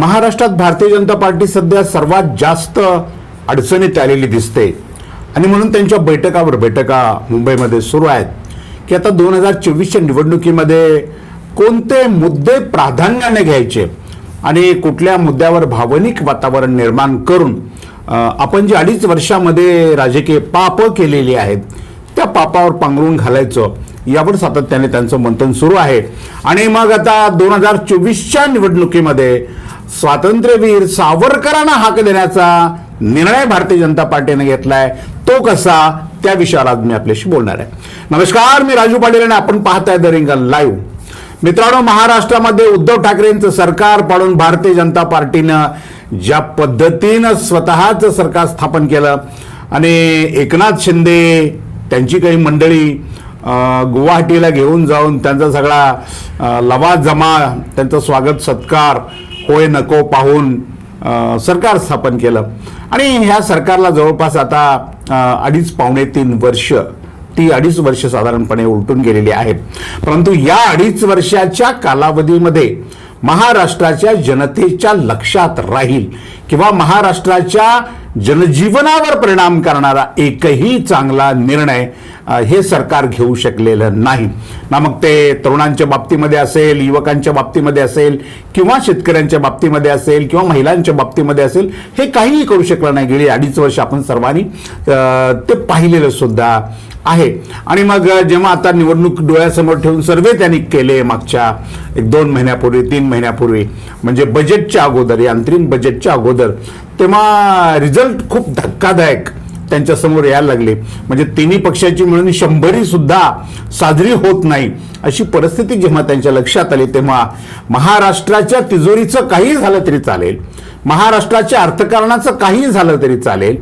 महाराष्ट्रात भारतीय जनता पार्टी सध्या सर्वात जास्त अडचणीत आलेली दिसते. आणि म्हणून त्यांच्या बैठकावर बैठका मुंबईमध्ये सुरू आहेत. की आता दोन हजार चोवीसच्या निवडणुकीमध्ये कोणते मुद्दे प्राधान्याने घ्यायचे आणि कुठल्या मुद्द्यावर भावनिक वातावरण निर्माण करून आपण जी अडीच वर्षामध्ये राजकीय पाप केलेली आहेत त्या पापावर पांघरून घालायचं यावर सातत्याने त्यांचं मंथन सुरू आहे. आणि मग आता दोन हजार चोवीसच्या निवडणुकीमध्ये स्वातंत्र्यवीर सावरकरांना हाक देण्याचा निर्णय भारतीय जनता पार्टीने घेतलाय. तो कसा? त्या विषयावर आज मी आपल्याशी बोलणार आहे. नमस्कार मी राजू पाटील आणि आपण पाहताय द रिंगल लाईव्ह. मित्रांनो महाराष्ट्रामध्ये उद्धव ठाकरेंचं सरकार पाडून भारतीय जनता पार्टीनं ज्या पद्धतीनं स्वतःचं सरकार स्थापन केलं आणि एकनाथ शिंदे त्यांची काही मंडळी गुवाहाटीला घेऊन जाऊन त्यांचा सगळा लवा लवाजमा त्यांचं स्वागत सत्कार होय नको पाहून सरकार स्थापन केलं. आणि ह्या सरकारला जवळपास आता अडीच पावणे तीन वर्ष ती अडीच वर्ष साधारणपणे उलटून गेलेली आहेत. परंतु या अडीच वर्षाच्या कालावधीमध्ये महाराष्ट्राच्या जनतेच्या लक्षात राहील. किंवा महाराष्ट्राच्या जनजीवनावर परिणाम करणारा एकही चांगला निर्णय हे सरकार घेऊ शकलेलं नाही. ना मग ते तरुणांच्या बाबतीमध्ये असेल युवकांच्या बाबतीमध्ये असेल किंवा शेतकऱ्यांच्या बाबतीमध्ये असेल किंवा महिलांच्या बाबतीमध्ये असेल हे काहीही करू शकलं नाही. गेली अडीच वर्ष आपण सर्वांनी ते पाहिलेलं सुद्धा आहे. आणि मग जेव्हा आता निवडणूक डोळ्यासमोर ठेवून सर्वे त्यांनी केले मागच्या एक दोन महिन्यापूर्वी तीन महिन्यापूर्वी म्हणजे बजेटच्या अगोदर या अंतरिम बजेटच्या अगोदर तेव्हा रिझल्ट खूप धक्कादायक त्यांच्यासमोर यायला लागले. म्हणजे तिन्ही पक्षाची मिळून शंभरी सुद्धा साजरी होत नाही अशी परिस्थिती जेव्हा त्यांच्या लक्षात आली तेव्हा महाराष्ट्राच्या तिजोरीचं काही झालं तरी चालेल. महाराष्ट्राच्या अर्थकारणाचं काही झालं तरी चालेल.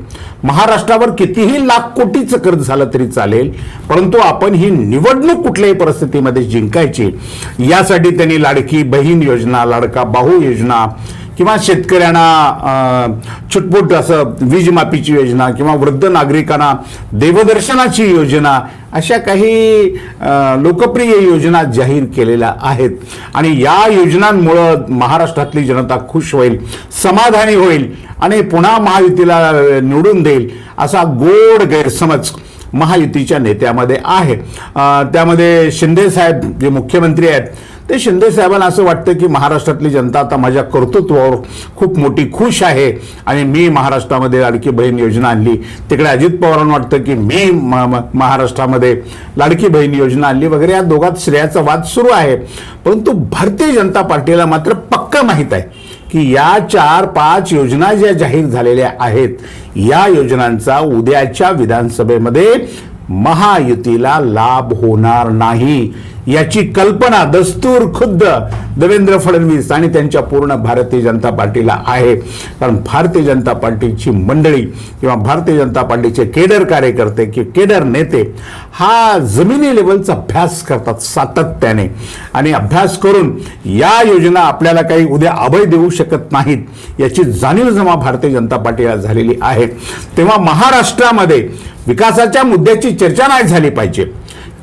महाराष्ट्रावर कितीही लाख कोटीचं कर्ज झालं तरी चालेल. परंतु आपण ही निवडणूक कुठल्याही परिस्थितीमध्ये जिंकायची. यासाठी त्यांनी लाडकी बहीण योजना लाडका भाऊ योजना किंवा शेतकऱ्यांना छुटपुट असं वीजमाफीची योजना किंवा वृद्ध नागरिकांना देवदर्शनाची योजना अशा काही लोकप्रिय योजना जाहीर केलेल्या आहेत. आणि या योजनांमुळं महाराष्ट्रातली जनता खुश होईल समाधानी होईल आणि पुन्हा महायुतीला निवडून देईल असा गोड गैरसमज महायुतीच्या नेत्यामध्ये आहे. त्यामध्ये शिंदे साहेब जे मुख्यमंत्री आहेत ते शिंदे साहेबांना असं वाटतं की महाराष्ट्रातली जनता आता माझ्या कर्तृत्वावर खूप मोठी खुश आहे आणि मी महाराष्ट्रामध्ये लाडकी बहीण योजना आणली. तिकडे अजित पवारांना वाटतं की मी म- महाराष्ट्रामध्ये लाडकी बहीण योजना आणली वगैरे. या दोघात श्रेयाचा वाद सुरू आहे. परंतु भारतीय जनता पार्टीला मात्र पक्का माहीत आहे की या चार पाच योजना ज्या जाहीर झालेल्या आहेत या योजनांचा उद्याच्या विधानसभेमध्ये महायुतीला लाभ होणार नाही याची कल्पना दस्तूर खुद्द देवेंद्र फडणवीस आणि त्यांच्या पूर्ण भारतीय जनता पार्टीला आहे. कारण भारतीय जनता पार्टीची मंडळी किंवा भारतीय जनता पार्टीचे केडर कार्यकर्ते की केडर नेते हा जमिनी लेवलचा अभ्यास करतात सातत्याने. आणि अभ्यास करून या योजना आपल्याला काही उद्या अभय देऊ शकत नाहीत याची जाणीव जमा भारतीय जनता पार्टीला झालेली आहे. तेव्हा महाराष्ट्रामध्ये विकासाच्या मुद्द्याची चर्चा नाही झाली पाहिजे.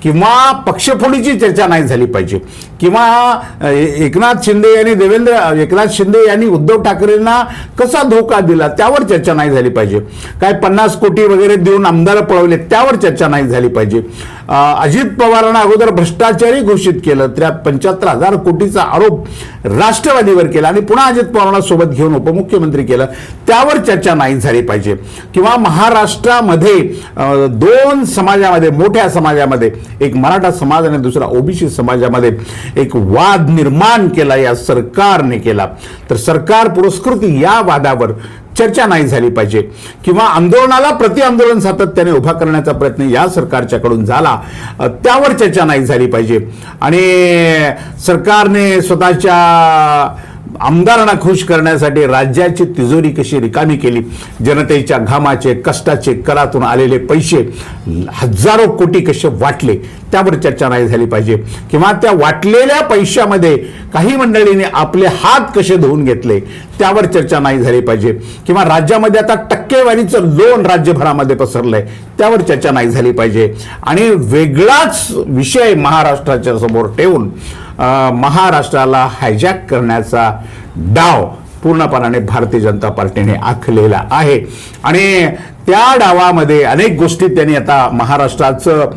किंवा पक्षफोडीची चर्चा नाही झाली पाहिजे. किंवा एकनाथ शिंदे यांनी देवेंद्र एकनाथ शिंदे यांनी उद्धव ठाकरेंना कसा धोका दिला त्यावर चर्चा नाही झाली पाहिजे. काय पन्नास कोटी वगैरे देऊन आमदार पळवले त्यावर चर्चा नाही झाली पाहिजे. अजित पवारांना अगोदर भ्रष्टाचारी घोषित केलं. त्या पंच्याहत्तर हजार कोटीचा आरोप राष्ट्रवादीवर केला आणि पुन्हा अजित पवारांना सोबत घेऊन उपमुख्यमंत्री केलं. त्यावर चर्चा नाही झाली पाहिजे. किंवा महाराष्ट्रामध्ये दोन समाजामध्ये मोठ्या समाजामध्ये एक मराठा समाज आणि दुसरा ओबीसी समाजामध्ये एक वाद निर्माण केला या सरकारने केला. तर सरकार पुरस्कृत या वादावर चर्चा नाही झाली पाहिजे. किंवा आंदोलनाला प्रति आंदोलन सातत्याने उभा करण्याचा प्रयत्न या सरकारच्याकडून झाला त्यावर चर्चा नाही झाली पाहिजे. आणि सरकारने स्वतःच्या आमदारांना खुश करण्यासाठी राज्याची तिजोरी कशी रिकामी केली? जनतेच्या घामाचे कष्टाचे करातून आलेले पैसे हजारो कोटी कसे वाटले? त्यावर चर्चा नाही झाली पाहिजे. किंवा त्या वाटलेल्या पैशामध्ये काही मंडळींनी आपले हात कसे धुवून घेतले? त्यावर चर्चा नाही झाली पाहिजे. किंवा राज्यामध्ये आता टक्केवारीचं लोन राज्यभरामध्ये पसरलंय. त्यावर चर्चा नाही झाली पाहिजे. आणि वेगळाच विषय महाराष्ट्राच्या समोर ठेवून महाराष्ट्राला हायजॅक करण्याचा डाव पूर्णपणाने भारतीय जनता पार्टीने आखलेला आहे. आणि त्या डावामध्ये अनेक गोष्टी त्यांनी आता महाराष्ट्राचं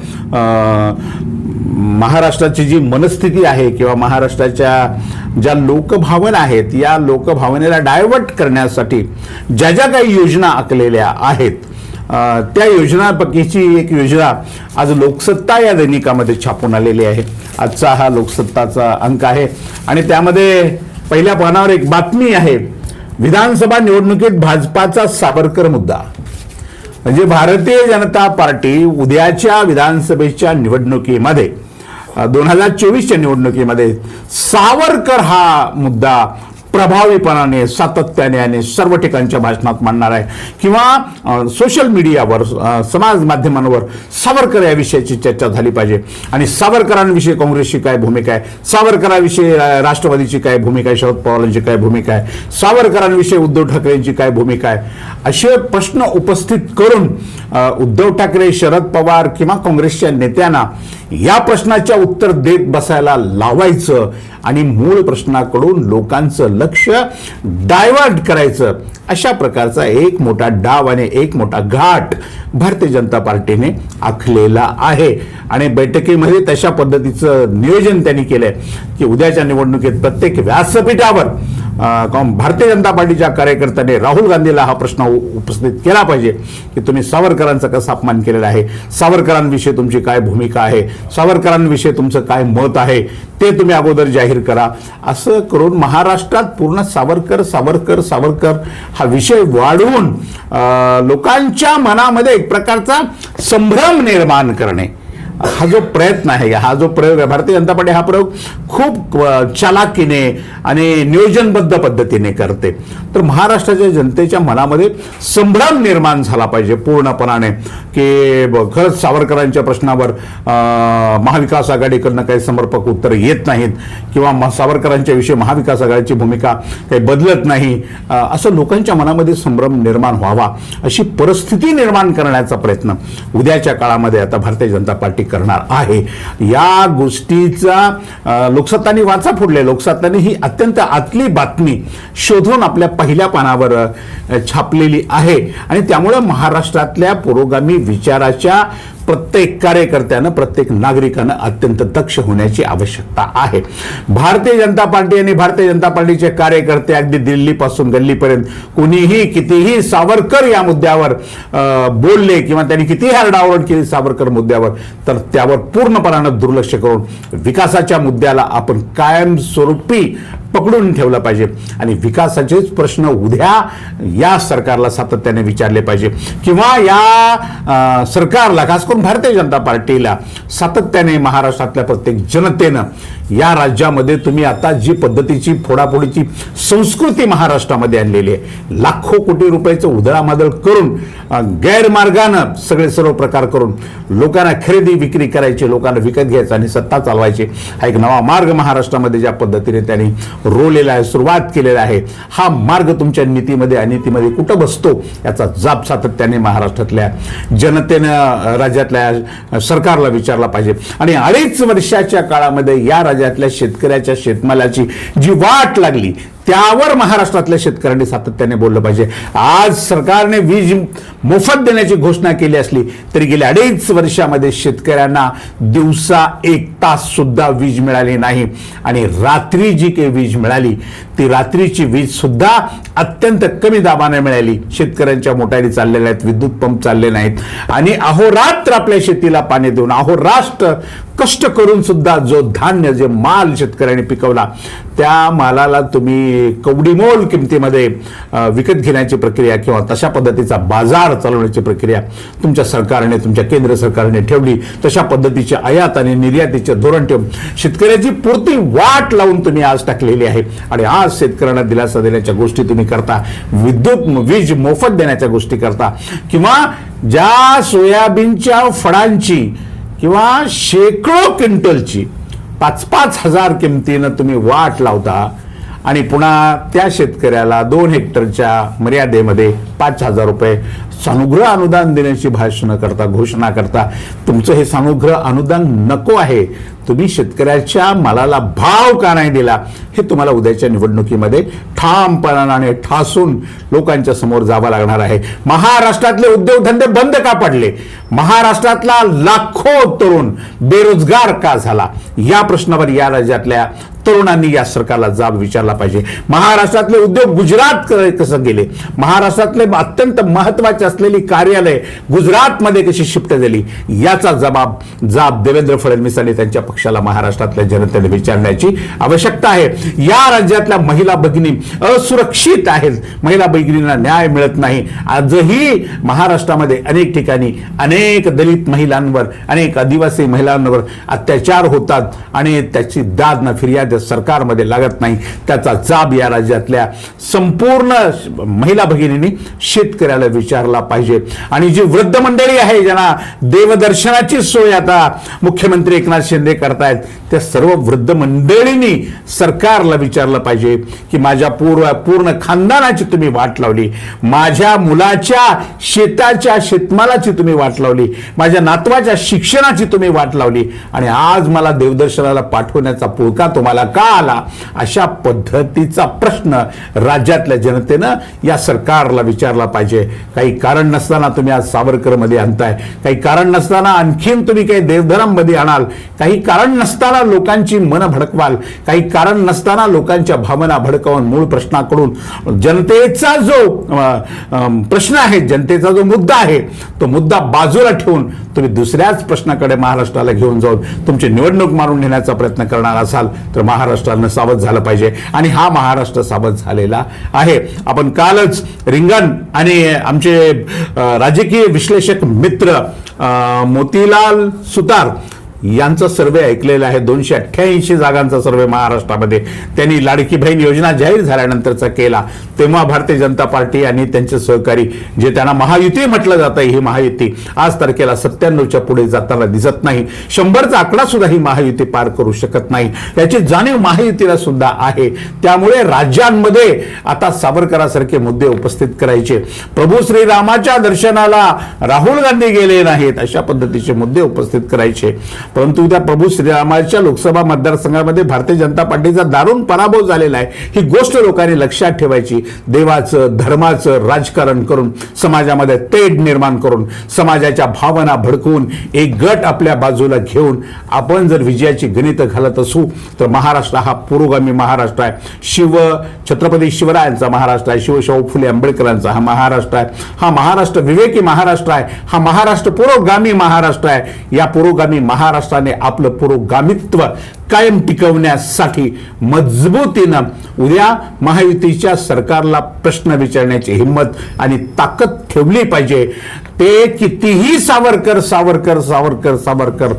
महाराष्ट्राची जी मनस्थिती आहे किंवा महाराष्ट्राच्या ज्या लोकभावना आहेत या लोकभावनेला डायव्हर्ट करण्यासाठी ज्या ज्या काही योजना आखलेल्या आहेत त्या योजनापैकीची एक योजना आज लोकसत्ता या दैनिकामध्ये छापून आलेली आहे. आजचा हा लोकसत्ताचा अंक आहे. आणि त्यामध्ये पहिल्या पानावर एक बातमी आहे. विधानसभा निवडणुकीत भाजपाचा सावरकर मुद्दा. म्हणजे भारतीय जनता पार्टी उद्याच्या विधानसभेच्या निवडणुकीमध्ये दोन हजार चोवीसच्या निवडणुकीमध्ये सावरकर हा मुद्दा प्रभावीपणाने सातत्याने आणि सर्व ठिकाणच्या भाषणात मांडणार आहे. किंवा सोशल मीडियावर समाज माध्यमांवर सावरकर या विषयाची चर्चा झाली पाहिजे. आणि सावरकरांविषयी काँग्रेसची काय भूमिका आहे? सावरकरांविषयी राष्ट्रवादीची काय भूमिका आहे? शरद पवारांची काय भूमिका आहे? सावरकरांविषयी उद्धव ठाकरेंची काय भूमिका आहे? असे प्रश्न उपस्थित करून उद्धव ठाकरे शरद पवार किंवा काँग्रेसच्या नेत्यांना या प्रश्नाच्या उत्तर देत बसायला लावायचं आणि मूळ प्रश्नाकडून लोकांचं लक्ष डायव्हर्ट करायचं अशा प्रकारचा एक मोठा डाव आणि एक मोठा घाट भारतीय जनता पार्टीने आखलेला आहे. आणि बैठकीमध्ये तशा पद्धतीचं नियोजन त्यांनी केलंय की उद्याच्या निवडणुकीत प्रत्येक व्यासपीठावर भारतीय जनता पार्टीच्या कार्यकर्त्यांनी राहुल गांधीला हा प्रश्न उपस्थित केला पाहिजे की तुम्ही सावरकरांचा कसा अपमान केलेला आहे सावरकरांविषयी तुमची काय भूमिका आहे सावरकरांविषयी तुमचं काय मत आहे ते तुम्ही अगोदर जाहीर करा असं करून महाराष्ट्रात पूर्ण सावरकर सावरकर सावरकर हा विषय वाढवून लोकांच्या मनामध्ये एक प्रकारचा संभ्रम निर्माण करणे हा जो प्रयत्न आहे हा जो प्रयोग आहे भारतीय जनता पार्टी हा प्रयोग खूप चालाकीने आणि नियोजनबद्ध पद्धतीने करते. तर महाराष्ट्राच्या जनतेच्या मनामध्ये संभ्रम निर्माण झाला पाहिजे पूर्णपणाने की खरंच सावरकरांच्या प्रश्नावर महाविकास आघाडीकडनं काही समर्पक उत्तर येत नाहीत किंवा सावरकरांच्या विषयी महाविकास आघाडीची भूमिका काही बदलत नाही असं लोकांच्या मनामध्ये संभ्रम निर्माण व्हावा अशी परिस्थिती निर्माण करण्याचा प्रयत्न उद्याच्या काळामध्ये आता भारतीय जनता पार्टी करणार आहे. या गोष्टीचा लोकसत्तानी वाचा फोडले लोकसत्तानी ही अत्यंत आतली बातमी शोधून आपल्या पहिल्या पानावर छापलेली आहे. आणि त्यामुळं महाराष्ट्रातल्या पुरोगामी विचाराच्या प्रत्येक कार्यकर्त्यानं प्रत्येक नागरिकानं अत्यंत दक्ष होण्याची आवश्यकता आहे. भारतीय जनता पार्टी आणि भारतीय जनता पार्टीचे कार्यकर्ते अगदी दिल्लीपासून गल्लीपर्यंत कुणीही कितीही सावरकर या मुद्द्यावर बोलले किंवा त्यांनी कितीही हरडाओरड केली सावरकर मुद्द्यावर तर त्यावर पूर्णपणानं दुर्लक्ष करून विकासाच्या मुद्द्याला आपण कायमस्वरूपी पकडून ठेवलं पाहिजे. आणि विकासाचेच प्रश्न उद्या या सरकारला सातत्याने विचारले पाहिजे. किंवा या सरकारला खास करून भारतीय जनता पार्टीला सातत्याने महाराष्ट्रातल्या प्रत्येक जनतेनं या राज्यामध्ये तुम्ही आता जी पद्धतीची फोडाफोडीची संस्कृती महाराष्ट्रामध्ये आणलेली आहे लाखो कोटी रुपयाचं उधळामादळ करून गैरमार्गानं सगळे सर्व प्रकार करून लोकांना खरेदी विक्री करायची लोकांना विकत घ्यायचं आणि सत्ता चालवायची हा एक नवा मार्ग महाराष्ट्रामध्ये ज्या पद्धतीने त्यांनी रोवलेला आहे सुरुवात केलेला आहे. हा मार्ग तुमच्या नीतीमध्ये अनितीमध्ये कुठं बसतो याचा जाब सातत्याने महाराष्ट्रातल्या जनतेनं राज्यातल्या सरकारला विचारला पाहिजे. आणि अडीच वर्षाच्या काळामध्ये या राज्यातल्या शेतकऱ्याच्या शेतमालाची जी वाट लागली त्यावर महाराष्ट्रातल्या शेतकऱ्यांनी सातत्याने बोललं पाहिजे. आज सरकारने वीज मोफत देण्याची घोषणा केली असली तरी गेल्या अडीच वर्षामध्ये शेतकऱ्यांना दिवसा एक तास सुद्धा वीज मिळाली नाही. आणि रात्री जी काही वीज मिळाली ती रात्रीची वीज सुद्धा अत्यंत कमी दाबाने मिळाली. शेतकऱ्यांच्या मोटारी चाललेल्या आहेत विद्युत पंप चालले नाहीत. आणि अहोरात्र आपल्या शेतीला पाणी देऊन अहोराष्ट्र कष्ट करून सुद्धा जो धान्य जे माल शेतकऱ्यांनी पिकवला त्या मालाला तुम्ही कवडीमोल किमतीमध्ये विकत घेण्याची प्रक्रिया किंवा तशा पद्धतीचा बाजार चालवण्याची प्रक्रिया तुमच्या सरकारने तुमच्या केंद्र सरकारने ठेवली. तशा पद्धतीचे आयात आणि निर्यातीचे धोरण ठेवून शेतकऱ्याची पुरती वाट लावून तुम्ही आज टाकलेली आहे. आणि आज शेतकऱ्यांना दिलासा देण्याच्या गोष्टी तुम्ही करता. विद्युत वीज मोफत देण्याच्या गोष्टी करता. किंवा ज्या सोयाबीनच्या फळांची किंवा शेकडो क्विंटलची पाच पाच हजार किमतीनं तुम्ही वाट लावता आणि पुन्हा त्या शेतकऱ्याला दोन हेक्टरच्या मर्यादेमध्ये पाच हजार रुपये सानुग्रह अनुदान देण्याची भाषणं करता घोषणा करता तुमचं हे सानुग्रह अनुदान नको आहे. तुम्ही शेतकऱ्याच्या मालाला भाव का नाही दिला? हे तुम्हाला उद्याच्या निवडणुकीमध्ये ठामपणाने ठासून लोकांच्या समोर जावं लागणार आहे. महाराष्ट्रातले उद्योगधंदे बंद का पडले? महाराष्ट्रातला लाखो तरुण बेरोजगार का झाला? या प्रश्नावर या राज्यातल्या तरुणांनी या सरकारला जाब विचारला पाहिजे. महाराष्ट्रातले उद्योग गुजरात कसं गेले? महाराष्ट्रातले अत्यंत महत्त्वाचे असलेली कार्यालय गुजरातमध्ये कशी शिफ्ट झाली? याचा जबाब जाब देवेंद्र फडणवीसांनी त्यांच्या पक्षाला महाराष्ट्रातल्या जनतेने विचारण्याची आवश्यकता आहे. या राज्यातल्या महिला भगिनी असुरक्षित आहेत. महिला भगिनींना न्याय मिळत नाही. आजही महाराष्ट्रामध्ये अनेक ठिकाणी अनेक दलित महिलांवर अनेक आदिवासी महिलांवर अत्याचार होतात आणि त्याची दाद ना फिर्याद सरकारमध्ये लागत नाही. त्याचा जाब या राज्यातल्या संपूर्ण महिला भगिनींनी शेतकऱ्याला विचारला पाहिजे. आणि जी वृद्ध मंडळी आहे ज्यांना देवदर्शनाची सोय आता मुख्यमंत्री एकनाथ शिंदे करतायत त्या सर्व वृद्ध मंडळींनी सरकारला विचारलं पाहिजे की माझ्या पूर्व पूर्ण खानदानाची तुम्ही वाट लावली. माझ्या मुलाच्या शेताच्या शेतमालाची तुम्ही वाट लावली. माझ्या नातवाच्या शिक्षणाची तुम्ही वाट लावली. आणि आज मला देवदर्शनाला पाठवण्याचा पुळका तुम्हाला का आला अशा पद्धतीचा प्रश्न राज्यातल्या जनतेनं या सरकारला विचारला पाहिजे. काही कारण नसताना तुम्ही आज सावरकरमध्ये आणताय. काही कारण नसताना आणखीन तुम्ही काही देवधरांमध्ये आणाल. काही कारण नसताना लोकांची मन भडकवाल. काही कारण नसताना लोकांच्या भावना भडकावून मूळ प्रश्नाकडून. जनतेचा जो प्रश्न आहे जनतेचा जो मुद्दा आहे तो मुद्दा बाजूला ठेवून तुम्ही दुसऱ्याच प्रश्नाकडे महाराष्ट्राला घेऊन जाऊन तुमची निवडणूक मारून नेण्याचा प्रयत्न करणार असाल तर महाराष्ट्रानं सावध झालं पाहिजे. आणि हा महाराष्ट्र सावध झालेला आहे. आपण कालच रिंगण आणि आमचे राजकीय विश्लेषक मित्र मोतीलाल सुतार यांचा सर्वे ऐकलेला आहे. दोनशे अठ्ठ्याऐंशी जागांचा सर्वे महाराष्ट्रामध्ये. त्यांनी लाडकी बहीण योजना जाहीर झाल्यानंतरचा केला. तेव्हा भारतीय जनता पार्टी आणि त्यांचे सहकारी जे त्यांना महायुती म्हटलं जातं ही महायुती आज तारखेला सत्त्याण्णवच्या पुढे जाताना दिसत नाही. शंभरचा आकडा सुद्धा ही महायुती पार करू शकत नाही. याची जाणीव महायुतीला सुद्धा आहे. त्यामुळे राज्यांमध्ये आता सावरकरासारखे मुद्दे उपस्थित करायचे. प्रभू श्रीरामाच्या दर्शनाला राहुल गांधी गेले नाहीत अशा पद्धतीचे मुद्दे उपस्थित करायचे. परंतु त्या प्रभू श्रीरामाच्या लोकसभा मतदारसंघामध्ये भारतीय जनता पार्टीचा दारुण पराभव झालेला आहे. ही गोष्ट लोकांनी लक्षात ठेवायची. देवाचं धर्माचं राजकारण करून समाजामध्ये तेढ निर्माण करून समाजाच्या भावना भडकवून एक गट आपल्या बाजूला घेऊन आपण जर विजयाची गणितं घालत असू तर महाराष्ट्र हा पुरोगामी महाराष्ट्र आहे. शिव छत्रपती शिवरायांचा महाराष्ट्र आहे. शिवशाहू फुले आंबेडकरांचा हा महाराष्ट्र आहे. हा महाराष्ट्र विवेकी महाराष्ट्र आहे. हा महाराष्ट्र पुरोगामी महाराष्ट्र आहे. या पुरोगामी महाराष्ट्राने आपलं पुरोगामित्व कायम टिकवण्यासाठी मजबूतीनं उद्या महायुतीच्या सरकारला प्रश्न विचारण्याची हिंमत आणि ताकद ठेवली पाहिजे. ते कितीही सावरकर सावरकर सावरकर सावरकर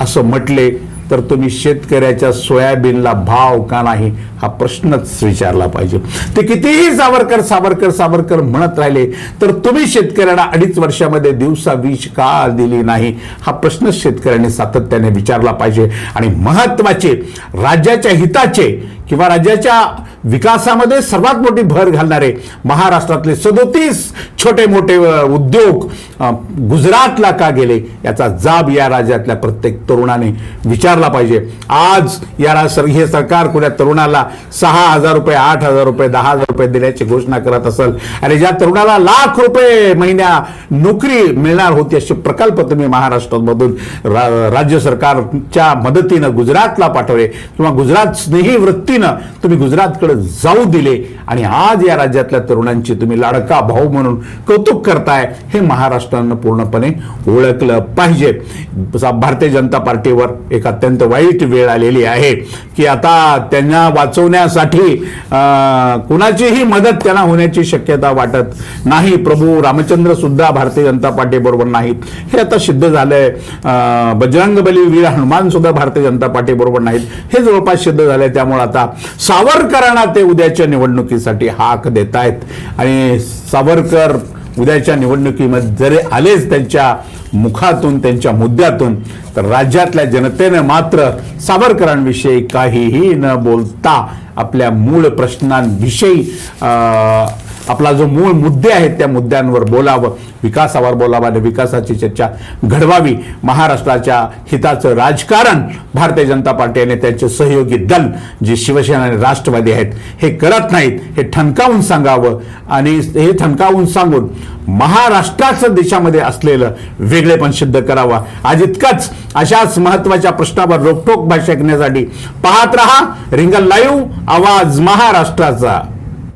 असं म्हटले तर तुम्ही शेतकऱ्याच्या सोयाबीनला भाव का नाही? हा प्रश्नच विचारला पाहिजे. ते कितीही सावरकर सावरकर सावरकर म्हणत राहिले तर तुम्ही शेतकऱ्याला अडीच वर्षामध्ये दिवसा वीज का दिली नाही. हा प्रश्न शेतकऱ्यांनी सातत्याने विचारला पाहिजे. आणि महत्त्वाचे राज्याच्या हिताचे किंवा राज्याच्या विकासामध्ये सर्वात मोठी भर घालणारे महाराष्ट्रातले सदोतीस छोटे मोठे उद्योग गुजरातला का गेले याचा जाब या राज्यातल्या प्रत्येक तरुणाने विचारला पाहिजे. आज या रा- हे सरकार कुण्या तरुणाला सहा हजार रुपये आठ हजार रुपये दहा हजार रुपये देण्याची घोषणा करत असेल. आणि ज्या तरुणाला लाख रुपये महिन्या नोकरी मिळणार होती असे प्रकल्प तुम्ही महाराष्ट्रामधून रा- राज्य सरकारच्या मदतीनं गुजरातला पाठवले किंवा गुजरात स्नेही वृत्तीनं तुम्ही गुजरातकडे जाऊ दिले आणि आज या राज्यातल्या तरुणांची तुम्ही लाडका भाऊ म्हणून कौतुक करताय हे महाराष्ट्रानं पूर्णपणे ओळखलं पाहिजे. भारतीय जनता पार्टीवर एक अत्यंत वाईट वेळ आलेली आहे की आता त्यांना वाच वाचवण्यासाठी कुणाचीही मदत त्यांना होण्याची शक्यता वाटत नाही. प्रभू रामचंद्र सुद्धा भारतीय जनता पार्टी बरोबर नाहीत. हे आता सिद्ध झालंय. बजरंग बली वीर हनुमान सुद्धा भारतीय जनता पार्टी बरोबर नाहीत. हे जवळपास सिद्ध झालंय. त्यामुळे आता सावरकरांना ते उद्याच्या निवडणुकीसाठी हाक देत आहेत आणि सावरकर उद्याच्या निवडणुकीमध्ये जरी आलेच त्यांच्या मुखातून त्यांच्या मुद्द्यातून तर राज्यातल्या जनतेने मात्र सावरकरांविषयी काहीही न बोलता आपल्या मूळ प्रश्नांविषयी आपला जो मूळ मुद्दे आहेत त्या मुद्द्यांवर बोलावं. विकासावर बोलावा आणि विकासाची चर्चा घडवावी. महाराष्ट्राच्या हिताचं राजकारण भारतीय जनता पार्टी आणि त्यांचे सहयोगी दल जे शिवसेना आणि राष्ट्रवादी आहेत हे करत नाहीत हे ठणकावून सांगावं. आणि हे ठणकावून सांगून महाराष्ट्राचं देशामध्ये असलेलं वेगळेपण सिद्ध करावं. आज इतकंच. अशाच महत्त्वाच्या प्रश्नावर रोखोक भाषा ऐकण्यासाठी पाहत रहा. रिंगल लाईव्ह. आवाज महाराष्ट्राचा.